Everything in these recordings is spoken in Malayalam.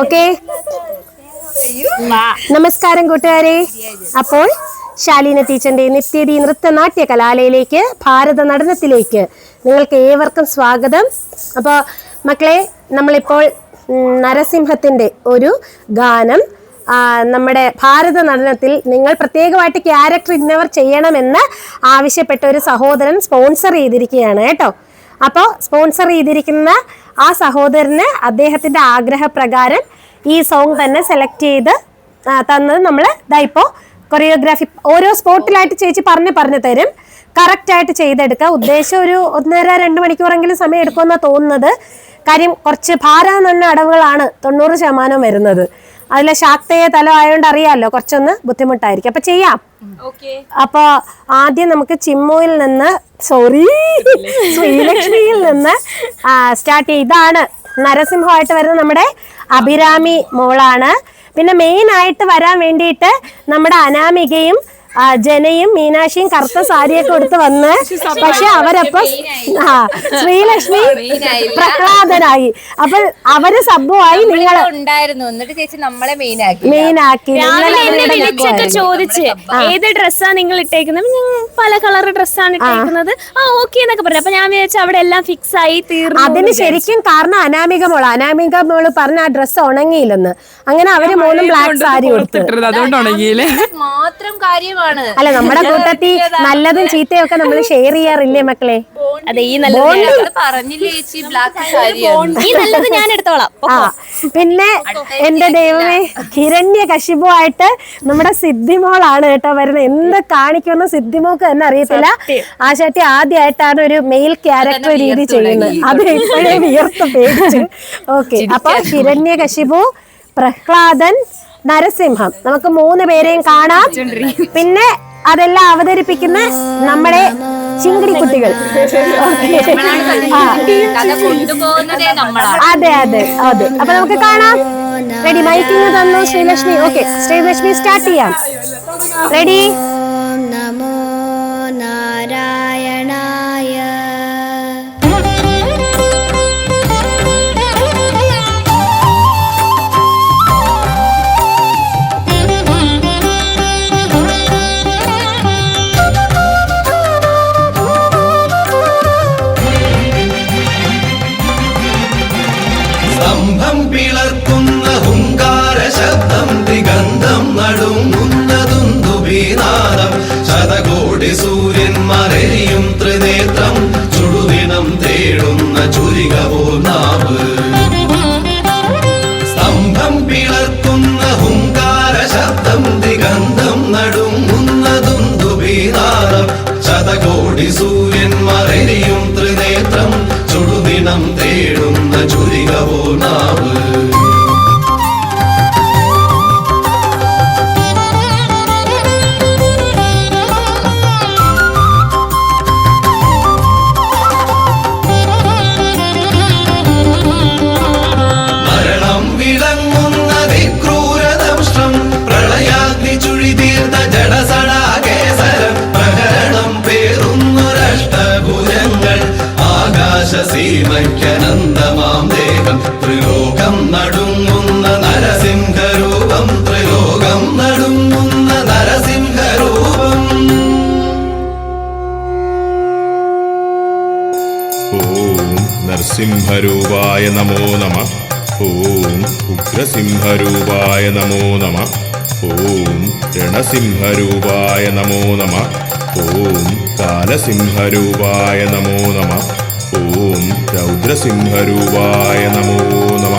ഓക്കെ. നമസ്കാരം കൂട്ടുകാരെ. അപ്പോൾ ശാലീന ടീച്ചറിന്റെ നിത്യതി നൃത്തനാട്യ കലാലയിലേക്ക് ഭാരത നടനത്തിലേക്ക് നിങ്ങൾക്ക് ഏവർക്കും സ്വാഗതം. അപ്പോൾ മക്കളെ നമ്മളിപ്പോൾ നരസിംഹത്തിന്റെ ഒരു ഗാനം നമ്മുടെ ഭാരത നടനത്തിൽ നിങ്ങൾ പ്രത്യേകമായിട്ട് ക്യാരക്ടർ ഇന്നവർ ചെയ്യണമെന്ന് ആവശ്യപ്പെട്ട ഒരു സഹോദരൻ സ്പോൺസർ ചെയ്തിരിക്കുകയാണ് കേട്ടോ. അപ്പോൾ സ്പോൺസർ ചെയ്തിരിക്കുന്ന ആ സഹോദരന് അദ്ദേഹത്തിന്റെ ആഗ്രഹപ്രകാരം ഈ സോങ് തന്നെ സെലക്ട് ചെയ്ത് തന്നത് നമ്മൾ ഇതാ കൊറിയോഗ്രാഫി ഓരോ സ്പോട്ടിലായിട്ട് ചേച്ചി പറഞ്ഞ് പറഞ്ഞു തരും. കറക്റ്റ് ആയിട്ട് ചെയ്തെടുക്കുക. ഉദ്ദേശം ഒരു ഒന്നര രണ്ട് മണിക്കൂറെങ്കിലും സമയം എടുക്കുമെന്നാണ് തോന്നുന്നത്. കാര്യം കുറച്ച് ഭാരം നല്ല അടവുകളാണ് തൊണ്ണൂറ് ശതമാനം വരുന്നത്. അതിലെ ശാക്തയ തലം ആയതുകൊണ്ട് അറിയാമല്ലോ കുറച്ചൊന്ന് ബുദ്ധിമുട്ടായിരിക്കും. അപ്പൊ ചെയ്യാം. അപ്പൊ ആദ്യം നമുക്ക് ചിമ്മുവിൽ നിന്ന് സോറി ശ്രീലക്ഷ്മിയിൽ നിന്ന് സ്റ്റാർട്ട് ചെയ്യും ഇതാണ് നരസിംഹമായിട്ട് വരുന്ന നമ്മുടെ അഭിരാമി മോളാണ്. പിന്നെ മെയിൻ ആയിട്ട് വരാൻ വേണ്ടിയിട്ട് നമ്മുടെ അനാമികയും ആ, ജനയും മീനാക്ഷിയും കറുത്ത സാരിയൊക്കെ എടുത്ത് വന്ന് പക്ഷെ അവരപ്പൊ ആ ശ്രീലക്ഷ്മി പ്രഹ്ലാദനായി. അപ്പൊ അവർ സബ്ബുമായി നിങ്ങൾ ഉണ്ടായിരുന്നു. എന്നിട്ട് ചേച്ചി നമ്മളെ മെയിൻ ആക്കി മെയിൻ ആക്കി നിങ്ങൾ എന്നെ വിളിച്ചൊക്കെ ചോദിച്ച് ഏത് ഡ്രസ്സാ നിങ്ങൾ ഇട്ടേക്കുന്നത്? പല കളർ ഡ്രസ്സാണ് ഇട്ടേക്കുന്നത്. ആ ഓക്കെ എന്നൊക്കെ പറഞ്ഞു. അപ്പൊ ഞാൻ വിചാരിച്ചു അവിടെ എല്ലാം ഫിക്സ് ആയി തീർന്നു അതിന് ശരിക്കും കാരണം അനാമിക മോൾ. അനാമിക മോൾ പറഞ്ഞ ആ ഡ്രസ്സ് ഉണങ്ങിയില്ലെന്ന്. അങ്ങനെ അവർ മൂന്നും ബ്ലാക്ക് സാരി കൊടുത്തു മാത്രം കാര്യമാണ്. അല്ല നമ്മുടെ കൂട്ടത്തിൽ നല്ലതും ചീത്തയും ഒക്കെ നമ്മൾ ഷെയർ ചെയ്യാറില്ലേ മക്കളെ? അതെ ഈ നല്ല ഞങ്ങൾ പറഞ്ഞില്ലേ ചേച്ചി ബ്ലാക്ക് സാരി ഈ നല്ലത് ഞാൻ എടുത്തോളാം. ആ പിന്നെ എന്റെ ദൈവമേ ഹിരണ്യ കശിപുമായിട്ട് നമ്മുടെ സിദ്ധിമോളാണ് കേട്ടോ വരുന്നത്. എന്ത് കാണിക്കുമെന്ന് സിദ്ധിമോക്ക് തന്നെ അറിയത്തില്ല. ആ ചേട്ടി ആദ്യമായിട്ടാണ് ഒരു മെയിൽ ക്യാരക്ടർ രീതി ചെയ്യുന്നത്. അത് ഇപ്പോഴേ വിയർത്ത് പേടിച്ചു. ഓക്കെ അപ്പൊ ഹിരണ്യ കശിപു പ്രഹ്ലാദൻ നരസിംഹം. നമുക്ക് മൂന്ന് പേരെയും കാണാം. പിന്നെ അതെല്ലാം അവതരിപ്പിക്കുന്ന നമ്മുടെ ചിങ്കിടി കുട്ടികൾ. അതെ അതെ അതെ. അപ്പൊ നമുക്ക് കാണാം. റെഡി മൈക്കിങ് തന്നു ശ്രീലക്ഷ്മി. ഓക്കെ ശ്രീലക്ഷ്മി സ്റ്റാർട്ട് ചെയ്യാം. റെഡി ശതകോടി സൂര്യന്മാരെയും ത്രിനേത്രം ചുടുദിനം തേടുന്ന ചുരിക പോന്നാവ് സ്തംഭം പിളർക്കുന്ന ഹുങ്കാര ശബ്ദം ദിഗന്ധം നടുങ്ങുന്നതുന്തുബീനാദം ശതകോടി സൂര്യന്മാരെയും ത്രിനേത്രം ചുടുദിനം തേടുന്ന ചുരിക നാവ്. ആകാശസീമയ്ക്കനന്തമാം ദേഹം. ത്രിലോകം നടുങ്ങുന്ന നരസിംഹരൂപം. ത്രിലോകം നടുങ്ങുന്ന നരസിംഹരൂപം. ഓം നരസിംഹരൂപായ നമോ നമ. ഓം ഉഗ്രസിംഹരൂപായ നമോ നമ. ഓം രണസിംഹരൂപായ നമോ നമ. ഓം കാലസിംഹരൂപായ നമോ നമ. ഓം രൗദ്രസിംഹരൂപായ നമോ നമ.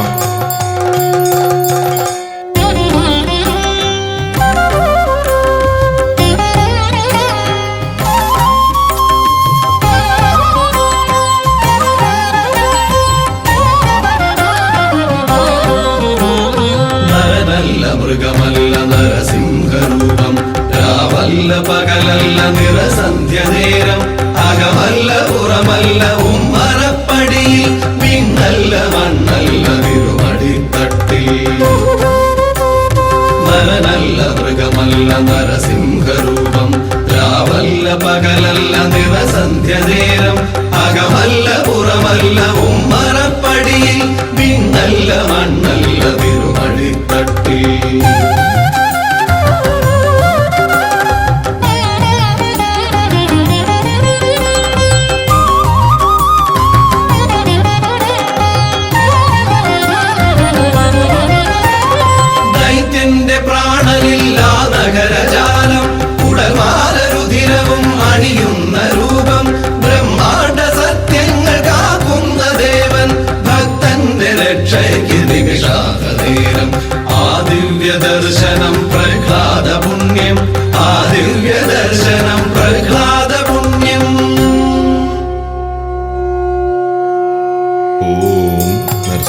രാവല്ല പകലല്ല നിറസന്ധ്യ നേരം. അകമല്ല ഉറമല്ല ഉമ്മറപ്പടിയിൽ. പിന്നല്ല മണ്ണല്ല തിരുമടിത്തട്ടിൽ. നരനല്ല മൃഗമല്ല നരസിംഹരൂപം. രാവല്ല പകലല്ല നിറസന്ധ്യ നേരം അകമല്ല പുറമല്ല ഉമ്മറപ്പടിയിൽ. പിന്നല്ല മണ്ണല്ല തിരുമഴിത്തട്ടിൽ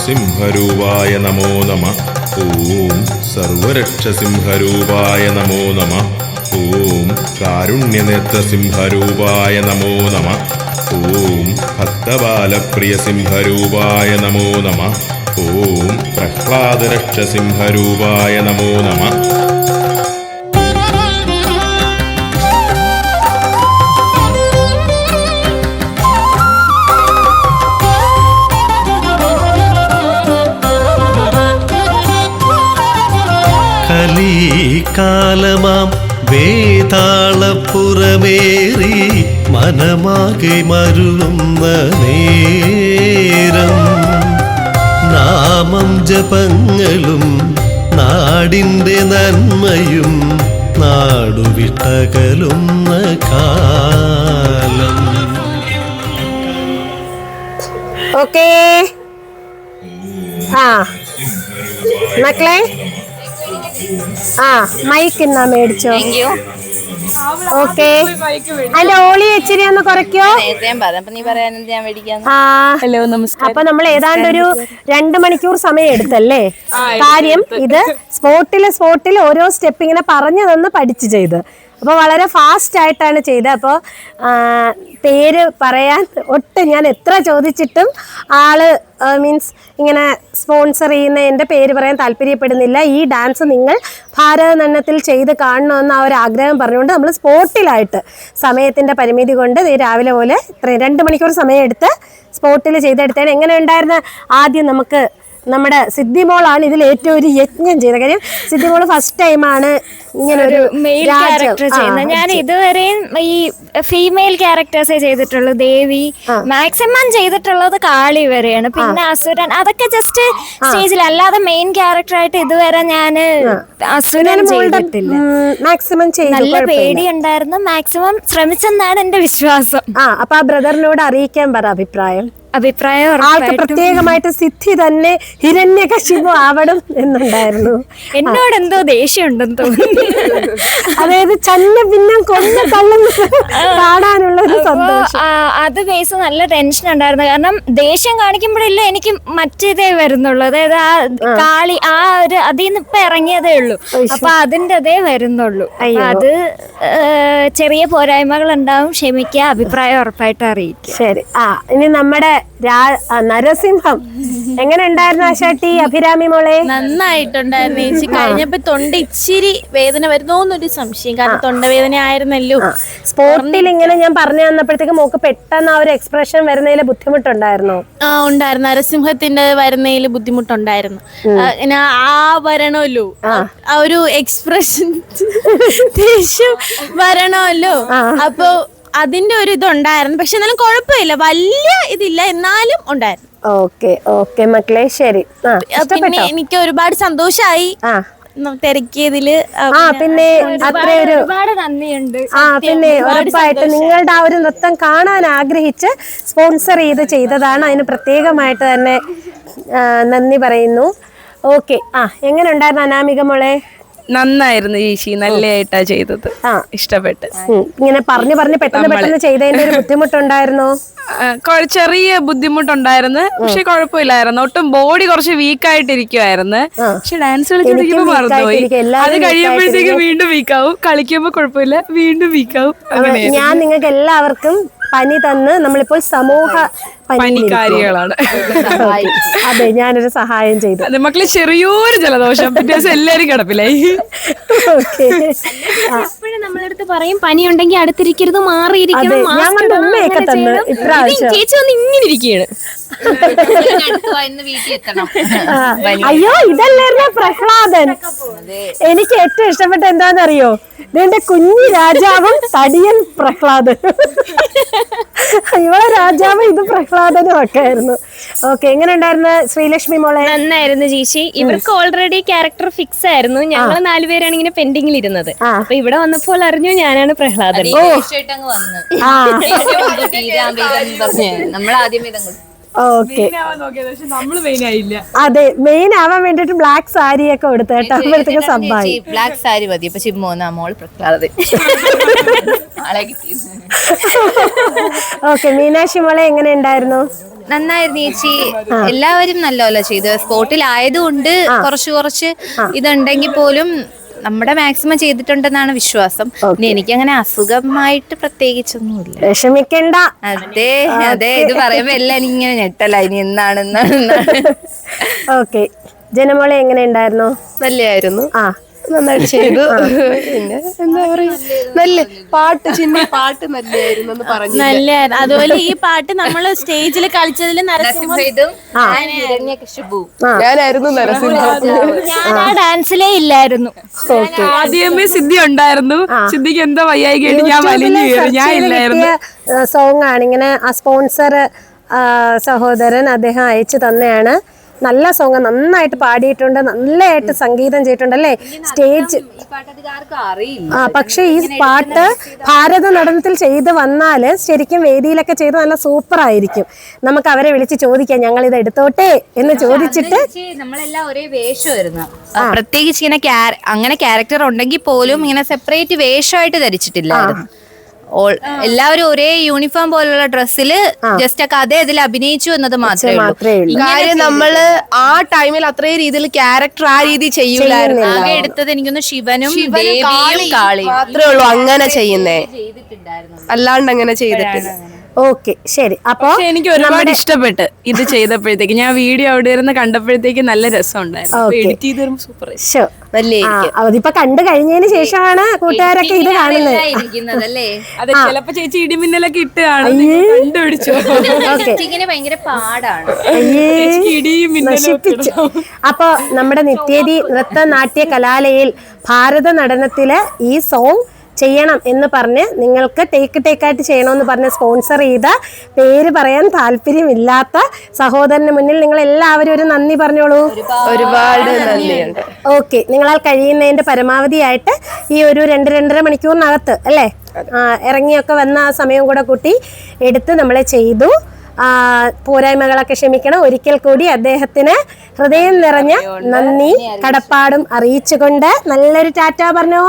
നരസിംഹരൂപായ നമോ നമ. ഓം സർവരക്ഷസിംഹരൂപായ നമോ നമ. ഓം കാരുണ്യനേത്രസിംഹരൂപായ നമോ നമ. ഓം ഭക്തബാലപ്രിയസിംഹരൂപായ നമോ നമ. ഓം പ്രഹ്ലാദരക്ഷസിംഹരൂപായ നമോ നമ. കലീകാലമാം വേതാളപ്പുറമേറി മനമാകെ മരുളുന്ന നേരം. നാമം ജപങ്ങളും നാടിന്റെ നന്മയും നാടുവിട്ടകലുന്ന കാലം. ഓക്കേ. ആ. മക്കളെ ആ മൈക്ക് എന്നാ മേടിച്ചോ? ഓക്കെ അതിന്റെ ഓളി ഇച്ചിരി ഒന്ന് കുറയ്ക്കോ ഹലോ നമസ്കാരം. അപ്പൊ നമ്മൾ ഏതാണ്ട് ഒരു രണ്ട് മണിക്കൂർ സമയം എടുത്തല്ലേ? കാര്യം ഇത് സ്പോട്ടിൽ സ്പോട്ടിൽ ഓരോ സ്റ്റെപ്പ് ഇങ്ങനെ പറഞ്ഞു തന്ന് പഠിച്ചു ചെയ്ത്. അപ്പോൾ വളരെ ഫാസ്റ്റ് ആയിട്ടാണ് ചെയ്തത്. അപ്പോൾ പേര് പറയാൻ ഒട്ടും ഞാൻ എത്ര ചോദിച്ചിട്ടും ആൾ മീൻസ് ഇങ്ങനെ സ്പോൺസർ ചെയ്യുന്ന എന്റെ പേര് പറയാൻ താല്പര്യപ്പെടുന്നില്ല. ഈ ഡാൻസ് നിങ്ങൾ ഭാരതനണ്ണത്തിൽ ചെയ്ത് കാണണമെന്ന് ആ ഒരു ആഗ്രഹം പറഞ്ഞുകൊണ്ട് നമ്മൾ സ്പോട്ടിലായിട്ട് സമയത്തിന്റെ പരിമിതി കൊണ്ട് രാവിലെ പോലെ ഇത്രയും രണ്ട് മണിക്കൂർ സമയം എടുത്ത് സ്പോട്ടിൽ ചെയ്തെടുത്തേണ് എങ്ങനെ ഉണ്ടായിരുന്ന? ആദ്യം നമുക്ക് നമ്മുടെ സിദ്ധിമോളാണ് ഇതിൽ ഏറ്റവും ഒരു യജ്ഞം ചെയ്തത് കാര്യം സിദ്ധിമോൾ ഫസ്റ്റ് ടൈമാണ് ഇങ്ങനെ ഒരു മെയിൽ ക്യാരക്ടർ ചെയ്യുന്നത്. ഞാൻ ഇതുവരെയും ഈ ഫീമെയിൽ ക്യാരക്ടേഴ്സേ ചെയ്തിട്ടുള്ളൂ. ദേവി മാക്സിമം ചെയ്തിട്ടുള്ളത് കാളി വരെയാണ്. പിന്നെ അസുരൻ അതൊക്കെ ജസ്റ്റ് സ്റ്റേജിൽ അല്ലാതെ മെയിൻ ക്യാരക്ടർ ആയിട്ട് ഇതുവരെ ഞാൻ അസുരൻ ചെയ്തിട്ടില്ല. മാക്സിമം ചെയ്തു. നല്ല പേടി ഉണ്ടായിരുന്നു മാക്സിമം ശ്രമിച്ചെന്നാണ് എന്റെ വിശ്വാസം. ആ അപ്പൊ ആ ബ്രദറിനോട് അറിയിക്കാൻ പറ അഭിപ്രായം. അഭിപ്രായം ആൾക്ക് പ്രത്യേകമായിട്ട് സിദ്ധി തന്നെ ഹിരണ്യകശിപു ആവണം എന്നുണ്ടായിരുന്നു. എന്നോട് എന്തോ ദേഷ്യമുണ്ടെന്ന് തോന്നി അതായത് ചന്ന ഭിന്നം കൊന്ന കള്ളം കാണാനുള്ള ഒരു സന്തോഷം. അത് ബേസ് നല്ല ടെൻഷൻ ഉണ്ടായിരുന്നു. കാരണം ദേഷ്യം കാണിക്കുമ്പോഴല്ലേ എനിക്ക് മറ്റേതേ വരുന്നുള്ളൂ. അതായത് ആ കാളി ആ ഒരു അതിൽ നിന്ന് ഇപ്പൊ ഇറങ്ങിയതേ ഉള്ളൂ. അപ്പൊ അതിന്റെ അതേ വരുന്നുള്ളൂ. അത് ചെറിയ പോരായ്മകൾ ഉണ്ടാവും. ക്ഷമിക്കുക അഭിപ്രായം ഉറപ്പായിട്ട് അറിയിക്കും ശരി. ആ ഇനി നമ്മുടെ നരസിംഹം. എങ്ങനെ ഉണ്ടായിരുന്നു ആശാട്ടി അഭിരാമി മോളെ? നന്നായിട്ടുണ്ടായിരുന്നു ചേച്ചി. കഴിഞ്ഞപ്പോ തൊണ്ട ഇച്ചിരി വേദന വരുന്നോന്നൊരു സംശയം. കാരണം തൊണ്ടവേദന ആയിരുന്നല്ലോ. സ്പോട്ടിൽ ഇങ്ങനെ ഞാൻ പറഞ്ഞു തന്നപ്പോഴത്തേക്ക് മോക്ക് പെട്ടെന്ന് ആ ഒരു എക്സ്പ്രഷൻ വരുന്നതിൽ ബുദ്ധിമുട്ടുണ്ടായിരുന്നു? ആ ഉണ്ടായിരുന്നു. നരസിംഹത്തിന്റെ വരുന്നതിൽ ബുദ്ധിമുട്ടുണ്ടായിരുന്നു. ആ വരണമല്ലോ ആ. ഒരു എക്സ്പ്രഷൻ ദേഷ്യം വരണമല്ലോ. അപ്പൊ അതിന്റെ ഒരു ഇതുണ്ടായിരുന്നു. പക്ഷെ എന്നാലും കുഴപ്പമില്ല. വലിയ ഇതില്ല. എന്നാലും ഉണ്ടായിരുന്നു. ഓക്കെ ഓക്കെ മക്കളെ ശരി. പിന്നെ എനിക്ക് ഒരുപാട് സന്തോഷമായി തിരക്കിയതിൽ ആ, ആ പിന്നെ അത്ര ഒരു ഒരുപാട് നന്ദിയുണ്ട്. ആ പിന്നെ ഉറപ്പായിട്ട് നിങ്ങളുടെ ആ ഒരു നൃത്തം കാണാൻ ആഗ്രഹിച്ച് സ്പോൺസർ ചെയ്ത് ചെയ്തതാണ്. അതിന് പ്രത്യേകമായിട്ട് തന്നെ നന്ദി പറയുന്നു. ഓക്കെ ആ എങ്ങനെ ഉണ്ടായിരുന്നു അനാമിക മോളെ? നന്നായിരുന്നു ചേച്ചി നല്ലതായിട്ടാ ചെയ്തത്. ഇഷ്ടപ്പെട്ട്. ഇങ്ങനെ പറഞ്ഞു പറഞ്ഞു പെട്ടെന്ന് പെട്ടെന്ന് ചെയ്തതിന്റെ ഒരു ബുദ്ധിമുട്ടുണ്ടായിരുന്നോ? ചെറിയ ബുദ്ധിമുട്ടുണ്ടായിരുന്നു. പക്ഷെ കുഴപ്പമില്ലായിരുന്നു. ഒട്ടും ബോഡി കുറച്ച് വീക്ക് ആയിട്ടിരിക്കുവായിരുന്നു. പക്ഷെ ഡാൻസ് കളിച്ചോണ്ടിരിക്കുമ്പോ മറന്നുപോയി. അത് കഴിയുമ്പോഴത്തേക്ക് വീണ്ടും വീക്കാവും കളിക്കുമ്പോ കുഴപ്പമില്ല വീണ്ടും വീക്കാവും ഞാൻ നിങ്ങൾക്ക് എല്ലാവർക്കും പനി തന്ന് നമ്മളിപ്പോൾ സമൂഹ. പനിക്കാരികളാണ് അതെ ഞാനൊരു സഹായം ചെയ്തു മക്കളെ മക്കൾ ചെറിയൊരു ജലദോഷം പിറ്റേ ദിവസം എല്ലാരും കിടപ്പില്ലേ എപ്പോഴും നമ്മളടുത്ത് പറയും പനി ഉണ്ടെങ്കിൽ അടുത്തിരിക്കരുത് മാറിയിരിക്കണം ഞാൻ ഉമ്മയൊക്കെ തന്ന്. ഇപ്രാവശ്യം. ചേച്ചി വന്ന് ഇങ്ങനെ ഇരിക്കുകയാണ് അയ്യോ ഇതല്ലായിരുന്ന പ്രഹ്ലാദൻ? എനിക്ക് ഏറ്റവും ഇഷ്ടപ്പെട്ട എന്താണെന്നറിയോ? ഇതിന്റെ കുഞ്ഞു രാജാവും തടിയൻ പ്രഹ്ലാദൻ ഇവളെ രാജാവ് ഇത് പ്രഹ്ലാദനും ഒക്കെ ആയിരുന്നു ഓക്കെ എങ്ങനെ ഉണ്ടായിരുന്നു ശ്രീലക്ഷ്മി മോളെ? നന്നായിരുന്നു ജീഷി. ഇവർക്ക് ഓൾറെഡി ക്യാരക്ടർ ഫിക്സ് ആയിരുന്നു. ഞങ്ങൾ നാലുപേരാണ് ഇങ്ങനെ പെൻഡിങ്ങിൽ ഇരുന്നത്. അപ്പൊ ഇവിടെ വന്നപ്പോൾ അറിഞ്ഞു ഞാനാണ് പ്രഹ്ലാദൻ. നമ്മൾ ആദ്യം പക്ഷെ അതെ മെയിൻ ആവാൻ വേണ്ടിട്ട് ബ്ലാക്ക് സാരി ഒക്കെ കൊടുത്തു കേട്ടോ. അപ്പോഴത്തേക്ക് സംഭവം ബ്ലാക്ക് സാരി മതി. അപ്പൊ മൂന്നാം മോൾ പ്രഖ്യാത ഓക്കെ മീനാക്ഷി മോളെ എങ്ങനെ ഉണ്ടായിരുന്നു? നന്നായിരുന്നു ചേച്ചി. എല്ലാവരും നല്ലപോലെ ചെയ്തു. സ്പോട്ടിൽ ആയതുകൊണ്ട് കുറച്ച് കുറച്ച് ഇതുണ്ടെങ്കിൽ പോലും നമ്മുടെ മാക്സിമം ചെയ്തിട്ടുണ്ടെന്നാണ് വിശ്വാസം. പിന്നെ എനിക്കങ്ങനെ അസുഖമായിട്ട് പ്രത്യേകിച്ചൊന്നുമില്ല. വിഷമിക്കണ്ട. അതെ അതെ ഇത് പറയുമ്പോ എല്ലാം ഇങ്ങനെ ഞെട്ടല ഇനി എന്നാണ്. ഓക്കെ. ജനമോളെ എങ്ങനെ ഉണ്ടായിരുന്നു? നല്ലയായിരുന്നു. ആ. നന്നായിട്ട് ചെയ്തു. പിന്നെ എന്താ പറയാ നല്ല പാട്ട് ചിന്നി പാട്ട് നല്ലായിരുന്നു എന്ന് പറഞ്ഞു നല്ല അതുപോലെ ഈ പാട്ട് നമ്മൾ സ്റ്റേജിൽ കളിച്ചതിൽ. ഞാനായിരുന്നു നരസിംഹ. ഞാൻ ആ ഡാൻസിലേ ഇല്ലായിരുന്നു. ആദ്യമേ സിദ്ധി ഉണ്ടായിരുന്നു. സിദ്ധിക്ക് എന്താ വയ്യായി വയ്യായികയായിട്ട് ഞാൻ വലിഞ്ഞു കയറി. ഞാൻ ഇല്ലായിരുന്നു. സോങ് ആണ്. ഇങ്ങനെ ആ സ്പോൺസർ സഹോദരൻ അദ്ദേഹം അയച്ചു തന്നെയാണ്. നല്ല സോങ് നന്നായിട്ട് പാടിയിട്ടുണ്ട് നല്ലതായിട്ട് സംഗീതം ചെയ്തിട്ടുണ്ട് അല്ലേ? സ്റ്റേജ് ആ പക്ഷെ ഈ പാട്ട് ഭാരത നടനത്തിൽ ചെയ്ത് വന്നാൽ ശരിക്കും വേദിയിലൊക്കെ ചെയ്ത് നല്ല സൂപ്പർ ആയിരിക്കും. നമുക്ക് അവരെ വിളിച്ച് ചോദിക്കാം ഞങ്ങൾ ഇത് എടുത്തോട്ടെ? എന്ന് ചോദിച്ചിട്ട് നമ്മളെല്ലാം ഒരേ വേഷമായിരുന്നു. പ്രത്യേകിച്ച് ഇങ്ങനെ അങ്ങനെ ക്യാരക്ടർ ഉണ്ടെങ്കിൽ പോലും ഇങ്ങനെ സെപ്പറേറ്റ് വേഷമായിട്ട് ധരിച്ചിട്ടില്ല എല്ലാവരും ഒരേ യൂണിഫോം പോലുള്ള ഡ്രസ്സിൽ ജസ്റ്റ് ഒക്കെ അതേ ഇതിൽ അഭിനയിച്ചു എന്നത് മാത്രമേ ഉള്ളൂ. കാര്യം നമ്മൾ ആ ടൈമിൽ അത്രേ രീതിയിൽ ക്യാരക്ടർ ആ രീതി ചെയ്യൂലായിരുന്നു. ആകെ എടുത്തത് എനിക്കൊന്ന് ശിവനും ശിവനും ദേവിയും കാളിയും മാത്രമേ ഉള്ളൂ അങ്ങനെ ചെയ്യുന്നേ അല്ലാണ്ട് അങ്ങനെ ചെയ്തിട്ടില്ല. ഓക്കെ ശരി. അപ്പൊ എനിക്ക് ഒരുപാട് ഇഷ്ടപ്പെട്ട് ഇത് ചെയ്തപ്പോഴത്തേക്ക് ഞാൻ വീഡിയോ അവിടെ ഇരുന്ന് കണ്ടപ്പോഴത്തേക്ക് നല്ല രസമുണ്ടായിരുന്നു. അതിപ്പോ കണ്ടു കഴിഞ്ഞതിന് ശേഷമാണ് കൂട്ടുകാരൊക്കെ ഇത് കാണുന്നത്. ചിലപ്പോ ചേച്ചി ഇടിമിന്നലൊക്കെ ഇട്ട് കാണുന്നു കണ്ടുപിടിച്ചു? അപ്പൊ നമ്മുടെ നിത്യേതി നൃത്ത നാട്യ കലാലയിൽ ഭാരത നടനത്തിൽ ഈ സോങ് ചെയ്യണം എന്ന് പറഞ്ഞ് നിങ്ങൾക്ക് ടേക്ക് ടേക്ക് ടേക്കായിട്ട് ചെയ്യണമെന്ന് പറഞ്ഞ് സ്പോൺസർ ചെയ്ത പേര് പറയാൻ താല്പര്യമില്ലാത്ത സഹോദരന് മുന്നിൽ നിങ്ങൾ എല്ലാവരും ഒരു നന്ദി പറഞ്ഞോളൂ. ഒരുപാട് നന്ദിയുണ്ട്. ഓക്കെ നിങ്ങളാൽ കഴിയുന്നതിന്റെ പരമാവധിയായിട്ട് ഈ ഒരു രണ്ട് രണ്ടര മണിക്കൂറിനകത്ത് അല്ലേ? ആ, ഇറങ്ങിയൊക്കെ വന്ന ആ സമയം കൂടെ കൂട്ടി എടുത്ത് നമ്മളെ ചെയ്തു. പോരായ്മകളൊക്കെ ക്ഷമിക്കണം. ഒരിക്കൽ കൂടി അദ്ദേഹത്തിന് ഹൃദയം നിറഞ്ഞ നന്ദി. കടപ്പാടും അറിയിച്ചുകൊണ്ട് നല്ലൊരു ടാറ്റ പറഞ്ഞോ.